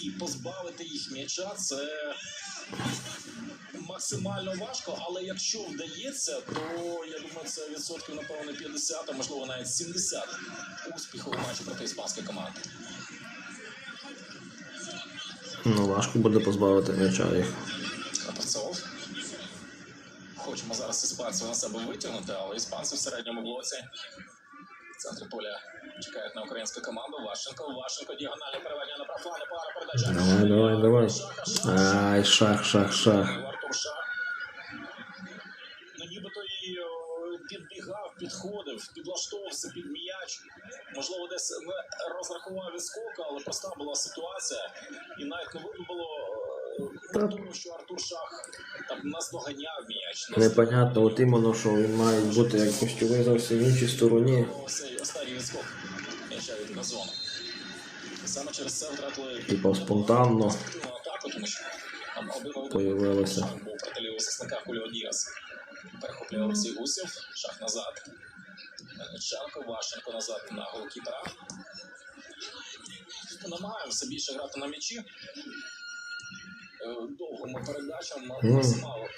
і позбавити їх м'яча це максимально важко, але якщо вдається, то я думаю, це відсотків напевно 50, а можливо навіть 70 успіху у матчі проти іспанської команди. Ну, важко буде позбавити м'яча їх. Напрацьовував. Хочемо зараз іспанців на себе витягнути, але іспанці в середньому блоці. Центрі поля чекають на українську команду. Вашенко, Вашенко, діагональне переведення на правофлані, пара передача. Давай, давай, давай. Ай, шах, шах, шах. Артур Шах. Ну, нібито і підбігав, підходив, підлаштовувався під м'яч. Можливо, десь не розрахував відскок, але проста була ситуація. І навіть не видно було Непонятно, от іменно, що він має бути як гостьовий зовсім в іншій стороні. Втратили Типа спонтанно появилося. Перехоплює Олексій Гусів. Шах назад. Мельниченко, Вашенко назад на голкіпера. Намагаємося більше грати на м'ячі. Е, Довгими передачами максимально